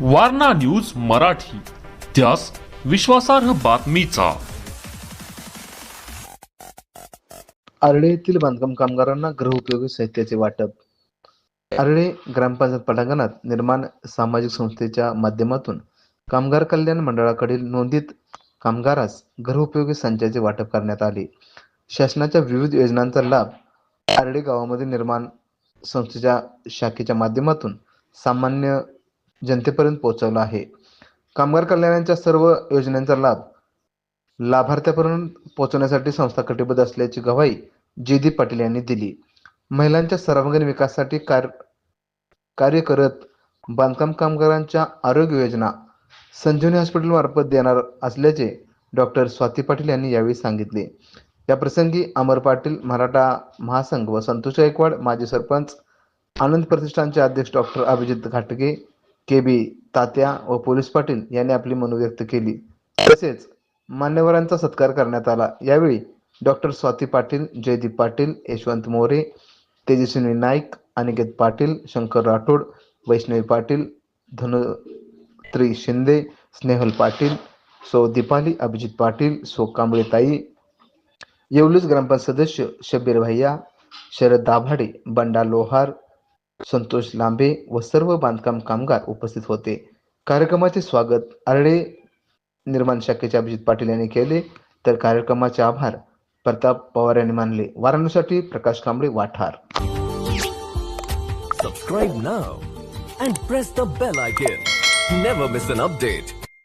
Warna news Marathi. त्यास विश्वासार्ह बातमीचा. आरडे येथील बांधकाम कामगारांना गृहउपयोगी साहित्याचे वाटप. आरडे ग्रामपंचायत पटांगणात निर्माण सामाजिक संस्थेच्या माध्यमातून कामगार कल्याण मंडळाकडील नोंदित कामगारास गृहउपयोगी संचाचे वाटप करण्यात आले. शासनाच्या विविध योजनांचा लाभ आरडे गावामध्ये निर्माण संस्थेच्या शाखेच्या माध्यमातून सामान्य जनतेपर्यंत पोहोचवला आहे. कामगार कल्याणाच्या सर्व योजनांचा लाभ लाभार्थ्यापर्यंत पोहोचवण्यासाठी संस्था कटिबद्ध असल्याची ग्वाही दी पाटील यांनी दिली. महिलांच्या सर्वांगीण विकासासाठी कार कार्य करत बांधकाम कामगारांच्या आरोग्य योजना संजीवनी हॉस्पिटल मार्फत देणार असल्याचे डॉक्टर स्वाती पाटील यांनी यावेळी सांगितले. या प्रसंगी अमर पाटील मराठा महासंघ व संतोष गायकवाड माजी सरपंच आनंद प्रतिष्ठानचे अध्यक्ष डॉक्टर अभिजित घाटगे के बी तात्या व पोलीस पाटील यांनी आपली मनो व्यक्त केली. तसेच मान्यवरांचा सत्कार करण्यात आला. यावेळी डॉक्टर स्वाती पाटील जयदीप पाटील यशवंत मोरे तेजस्विनी नाईक अनिकेत पाटील शंकर राठोड वैष्णवी पाटील धनुत्री शिंदे स्नेहल पाटील सौ दीपाली अभिजित पाटील सौ कांबळे ताई येवलूज ग्रामपंचायत सदस्य शब्बीर भैया शरद दाभाडे बंडा लोहार संतोष लांबे व सर्व बांधकाम कामगार उपस्थित होते. कार्यक्रमाचे स्वागत आरडे निर्माण शाखेचे अभिजित पाटील यांनी केले. तर कार्यक्रमाचे आभार प्रताप पवार यांनी मानले. वाराणसीसाठी Prakash Kamble Wathar. Subscribe now and press the bell icon never miss an update